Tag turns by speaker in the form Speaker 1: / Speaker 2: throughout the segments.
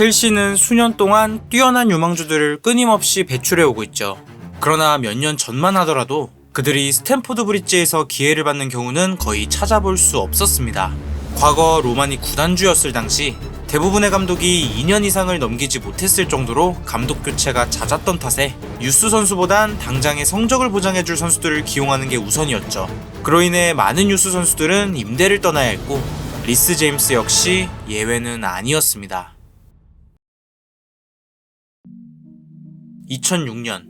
Speaker 1: 첼시는 수년 동안 뛰어난 유망주들을 끊임없이 배출해 오고 있죠. 그러나 몇 년 전만 하더라도 그들이 스탠포드 브릿지에서 기회를 받는 경우는 거의 찾아볼 수 없었습니다. 과거 로만이 구단주였을 당시 대부분의 감독이 2년 이상을 넘기지 못했을 정도로 감독 교체가 잦았던 탓에 유스 선수보단 당장의 성적을 보장해줄 선수들을 기용하는 게 우선이었죠. 그로 인해 많은 유스 선수들은 임대를 떠나야 했고 리스 제임스 역시 예외는 아니었습니다. 2006년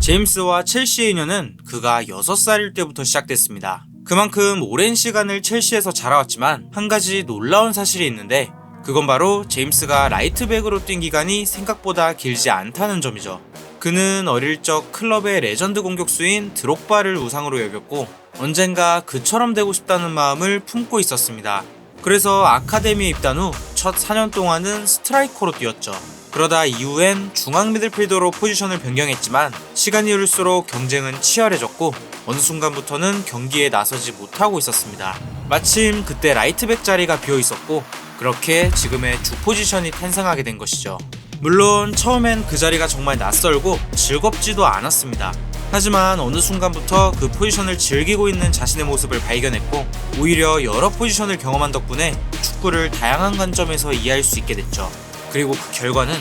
Speaker 1: 제임스와 첼시의 인연은 그가 6살일 때부터 시작됐습니다. 그만큼 오랜 시간을 첼시에서 자라왔지만 한 가지 놀라운 사실이 있는데 그건 바로 제임스가 라이트백으로 뛴 기간이 생각보다 길지 않다는 점이죠. 그는 어릴 적 클럽의 레전드 공격수인 드록바를 우상으로 여겼고 언젠가 그처럼 되고 싶다는 마음을 품고 있었습니다. 그래서 아카데미에 입단 후 첫 4년 동안은 스트라이커로 뛰었죠. 그러다 이후엔 중앙 미들필더로 포지션을 변경했지만 시간이 흐를수록 경쟁은 치열해졌고 어느 순간부터는 경기에 나서지 못하고 있었습니다. 마침 그때 라이트백 자리가 비어 있었고 그렇게 지금의 주 포지션이 탄생하게 된 것이죠. 물론 처음엔 그 자리가 정말 낯설고 즐겁지도 않았습니다. 하지만 어느 순간부터 그 포지션을 즐기고 있는 자신의 모습을 발견했고 오히려 여러 포지션을 경험한 덕분에 축구를 다양한 관점에서 이해할 수 있게 됐죠. 그리고 그 결과는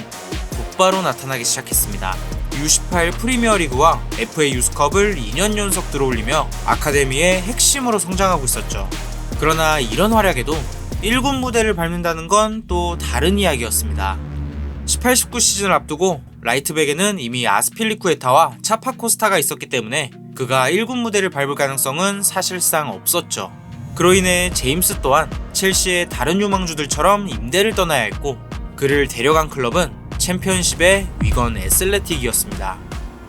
Speaker 1: 곧바로 나타나기 시작했습니다. U18 프리미어리그와 FA 유스컵을 2년 연속 들어올리며 아카데미의 핵심으로 성장하고 있었죠. 그러나 이런 활약에도 1군 무대를 밟는다는 건 또 다른 이야기였습니다. 18, 19 시즌을 앞두고 라이트백에는 이미 아스필리쿠에타와 차파코스타가 있었기 때문에 그가 1군 무대를 밟을 가능성은 사실상 없었죠. 그로 인해 제임스 또한 첼시의 다른 유망주들처럼 임대를 떠나야 했고 그를 데려간 클럽은 챔피언십의 위건 애슬레틱이었습니다.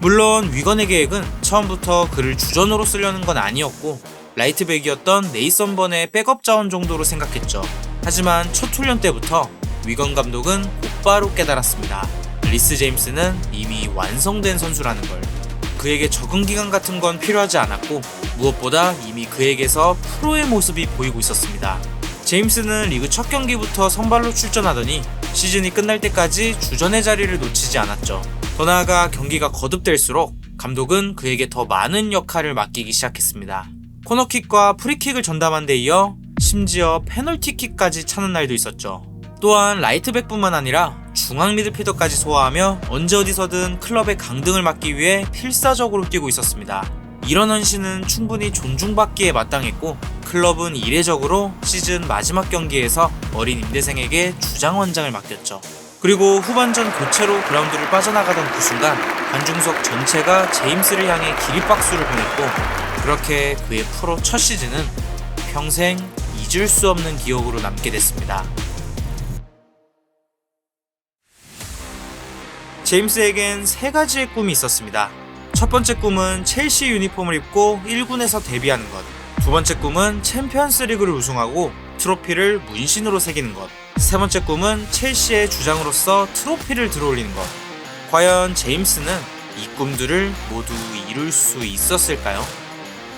Speaker 1: 물론 위건의 계획은 처음부터 그를 주전으로 쓰려는 건 아니었고 라이트백이었던 네이선 번의 백업 자원 정도로 생각했죠. 하지만 첫 훈련 때부터 위건 감독은 곧바로 깨달았습니다. 리스 제임스는 이미 완성된 선수라는 걸. 그에게 적응 기간 같은 건 필요하지 않았고 무엇보다 이미 그에게서 프로의 모습이 보이고 있었습니다. 제임스는 리그 첫 경기부터 선발로 출전하더니 시즌이 끝날 때까지 주전의 자리를 놓치지 않았죠. 더 나아가 경기가 거듭될수록 감독은 그에게 더 많은 역할을 맡기기 시작했습니다. 코너킥과 프리킥을 전담한 데 이어 심지어 페널티킥까지 차는 날도 있었죠. 또한 라이트백뿐만 아니라 중앙 미드필더까지 소화하며 언제 어디서든 클럽의 강등을 막기 위해 필사적으로 뛰고 있었습니다. 이런 헌신은 충분히 존중받기에 마땅했고 클럽은 이례적으로 시즌 마지막 경기에서 어린 임대생에게 주장 원장을 맡겼죠. 그리고 후반전 교체로 그라운드를 빠져나가던 그 순간 관중석 전체가 제임스를 향해 기립박수를 보냈고 그렇게 그의 프로 첫 시즌은 평생 잊을 수 없는 기억으로 남게 됐습니다. 제임스에겐 세 가지의 꿈이 있었습니다. 첫 번째 꿈은 첼시 유니폼을 입고 1군에서 데뷔하는 것. 두 번째 꿈은 챔피언스 리그를 우승하고 트로피를 문신으로 새기는 것. 세 번째 꿈은 첼시의 주장으로서 트로피를 들어올리는 것. 과연 제임스는 이 꿈들을 모두 이룰 수 있었을까요?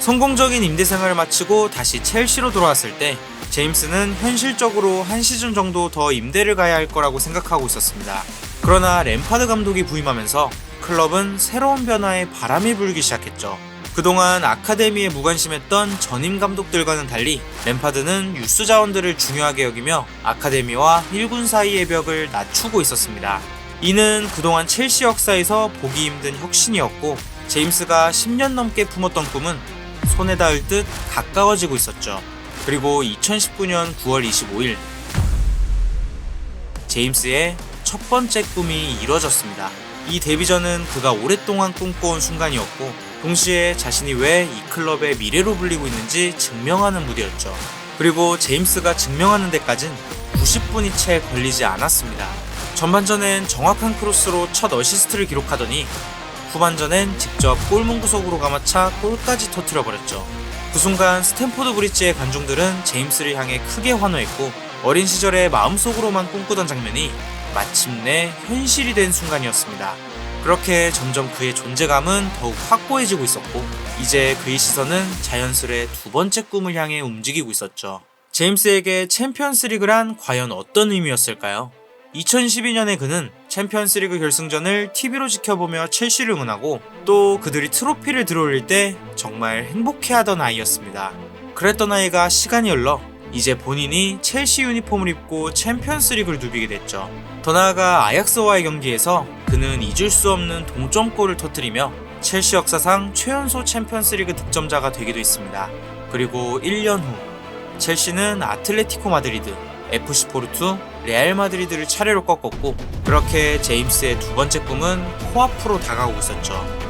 Speaker 1: 성공적인 임대 생활을 마치고 다시 첼시로 돌아왔을 때 제임스는 현실적으로 한 시즌 정도 더 임대를 가야 할 거라고 생각하고 있었습니다. 그러나 램파드 감독이 부임하면서 클럽은 새로운 변화에 바람이 불기 시작했죠. 그동안 아카데미에 무관심했던 전임 감독들과는 달리 램파드는 유스 자원들을 중요하게 여기며 아카데미와 1군 사이의 벽을 낮추고 있었습니다. 이는 그동안 첼시 역사에서 보기 힘든 혁신이었고 제임스가 10년 넘게 품었던 꿈은 손에 닿을 듯 가까워지고 있었죠. 그리고 2019년 9월 25일 제임스의 첫 번째 꿈이 이루어졌습니다. 이 데뷔전은 그가 오랫동안 꿈꿔온 순간이었고 동시에 자신이 왜 이 클럽의 미래로 불리고 있는지 증명하는 무대였죠. 그리고 제임스가 증명하는 데까진 90분이 채 걸리지 않았습니다. 전반전엔 정확한 크로스로 첫 어시스트를 기록하더니 후반전엔 직접 골문 구석으로 감아차 골까지 터트려 버렸죠. 그 순간 스탠포드 브릿지의 관중들은 제임스를 향해 크게 환호했고 어린 시절에 마음속으로만 꿈꾸던 장면이 마침내 현실이 된 순간이었습니다. 그렇게 점점 그의 존재감은 더욱 확고해지고 있었고 이제 그의 시선은 자연스레 두 번째 꿈을 향해 움직이고 있었죠. 제임스에게 챔피언스 리그란 과연 어떤 의미였을까요? 2012년에 그는 챔피언스 리그 결승전을 TV로 지켜보며 첼시를 응원하고 또 그들이 트로피를 들어올릴 때 정말 행복해하던 아이였습니다. 그랬던 아이가 시간이 흘러 이제 본인이 첼시 유니폼을 입고 챔피언스 리그를 누비게 됐죠. 더 나아가 아약스와의 경기에서 그는 잊을 수 없는 동점골을 터뜨리며 첼시 역사상 최연소 챔피언스 리그 득점자가 되기도 했습니다. 그리고 1년 후 첼시는 아틀레티코 마드리드, FC 포르투, 레알 마드리드를 차례로 꺾었고 그렇게 제임스의 두 번째 꿈은 코앞으로 다가오고 있었죠.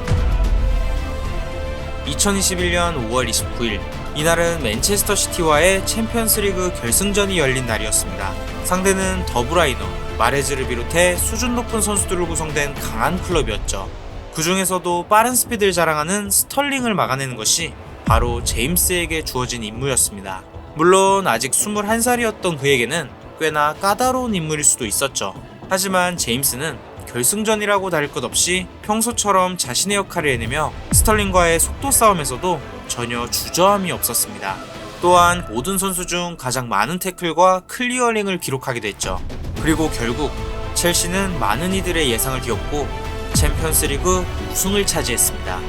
Speaker 1: 2021년 5월 29일 이날은 맨체스터 시티와의 챔피언스리그 결승전이 열린 날이었습니다. 상대는 더브라이너, 마레즈를 비롯해 수준 높은 선수들로 구성된 강한 클럽이었죠. 그 중에서도 빠른 스피드를 자랑하는 스털링을 막아내는 것이 바로 제임스에게 주어진 임무였습니다. 물론 아직 21살이었던 그에게는 꽤나 까다로운 인물일 수도 있었죠. 하지만 제임스는 결승전이라고 다를 것 없이 평소처럼 자신의 역할을 해내며 스털링과의 속도 싸움에서도 전혀 주저함이 없었습니다. 또한 모든 선수 중 가장 많은 태클과 클리어링을 기록하게 됐죠. 그리고 결국 첼시는 많은 이들의 예상을 뒤엎고 챔피언스리그 우승을 차지했습니다.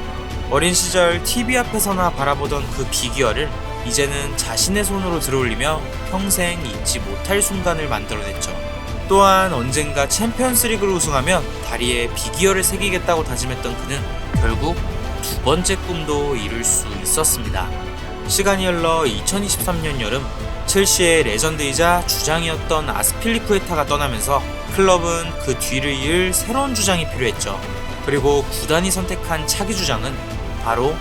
Speaker 1: 어린 시절 TV 앞에서나 바라보던 그 비기어를 이제는 자신의 손으로 들어올리며 평생 잊지 못할 순간을 만들어냈죠. 또한 언젠가 챔피언스리그를 우승하면 다리에 비기어를 새기겠다고 다짐했던 그는 결국 두 번째 꿈도 이룰 수 있었습니다. 시간이 흘러 2023년 여름 첼시의 레전드이자 주장이었던 아스필리쿠에타가 떠나면서 클럽은 그 뒤를 이을 새로운 주장이 필요했죠. 그리고 구단이 선택한 차기 주장은 바로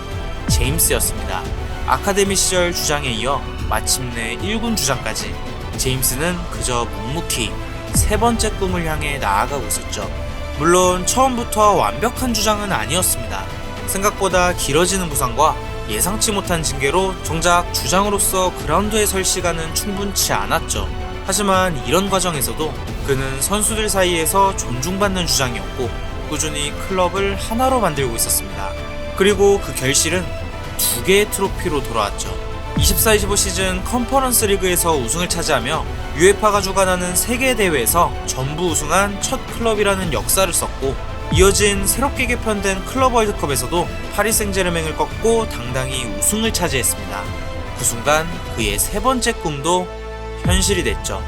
Speaker 1: 제임스였습니다. 아카데미 시절 주장에 이어 마침내 1군 주장까지 제임스는 그저 묵묵히 세 번째 꿈을 향해 나아가고 있었죠. 물론 처음부터 완벽한 주장은 아니었습니다. 생각보다 길어지는 부상과 예상치 못한 징계로 정작 주장으로서 그라운드에 설 시간은 충분치 않았죠. 하지만 이런 과정에서도 그는 선수들 사이에서 존중받는 주장이었고 꾸준히 클럽을 하나로 만들고 있었습니다. 그리고 그 결실은 두 개의 트로피로 돌아왔죠. 24-25 시즌 컨퍼런스 리그에서 우승을 차지하며 UEFA가 주관하는 세계 대회에서 전부 우승한 첫 클럽이라는 역사를 썼고 이어진 새롭게 개편된 클럽 월드컵에서도 파리 생제르맹을 꺾고 당당히 우승을 차지했습니다. 그 순간 그의 세 번째 꿈도 현실이 됐죠.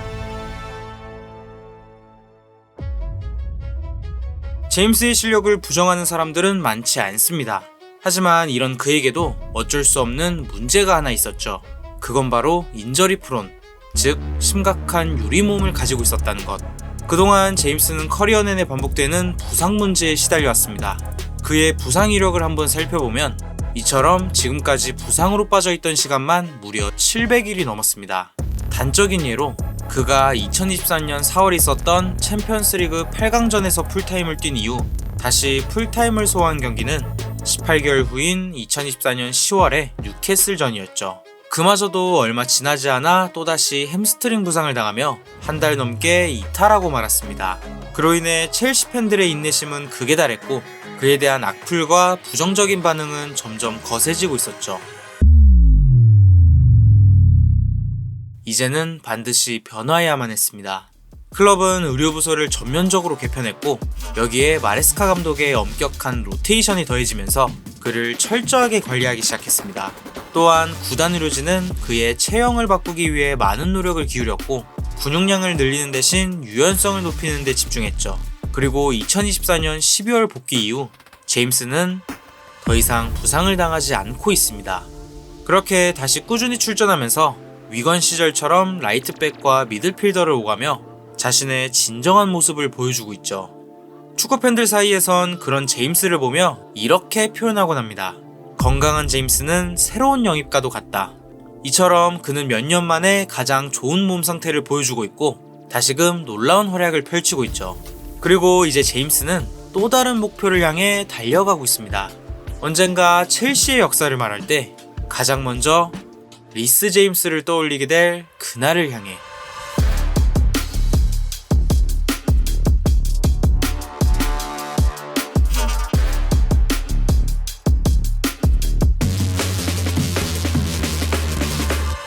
Speaker 1: 제임스의 실력을 부정하는 사람들은 많지 않습니다. 하지만 이런 그에게도 어쩔 수 없는 문제가 하나 있었죠. 그건 바로 인저리 프론, 즉 심각한 유리몸을 가지고 있었다는 것. 그동안 제임스는 커리어 내내 반복되는 부상 문제에 시달려 왔습니다. 그의 부상 이력을 한번 살펴보면 이처럼 지금까지 부상으로 빠져있던 시간만 무려 700일이 넘었습니다. 단적인 예로 그가 2023년 4월 있었던 챔피언스 리그 8강전에서 풀타임을 뛴 이후 다시 풀타임을 소화한 경기는 18개월 후인 2024년 10월에 뉴캐슬전이었죠. 그마저도 얼마 지나지 않아 또다시 햄스트링 부상을 당하며 한 달 넘게 이탈하고 말았습니다. 그로 인해 첼시 팬들의 인내심은 극에 달했고 그에 대한 악플과 부정적인 반응은 점점 거세지고 있었죠. 이제는 반드시 변화해야만 했습니다. 클럽은 의료부서를 전면적으로 개편했고 여기에 마레스카 감독의 엄격한 로테이션이 더해지면서 그를 철저하게 관리하기 시작했습니다. 또한 구단 의료진은 그의 체형을 바꾸기 위해 많은 노력을 기울였고 근육량을 늘리는 대신 유연성을 높이는 데 집중했죠. 그리고 2024년 12월 복귀 이후 제임스는 더 이상 부상을 당하지 않고 있습니다. 그렇게 다시 꾸준히 출전하면서 위건 시절처럼 라이트백과 미들필더를 오가며 자신의 진정한 모습을 보여주고 있죠. 축구 팬들 사이에선 그런 제임스를 보며 이렇게 표현하곤 합니다. 건강한 제임스는 새로운 영입과도 같다. 이처럼 그는 몇 년 만에 가장 좋은 몸 상태를 보여주고 있고 다시금 놀라운 활약을 펼치고 있죠. 그리고 이제 제임스는 또 다른 목표를 향해 달려가고 있습니다. 언젠가 첼시의 역사를 말할 때 가장 먼저 리스 제임스를 떠올리게 될 그날을 향해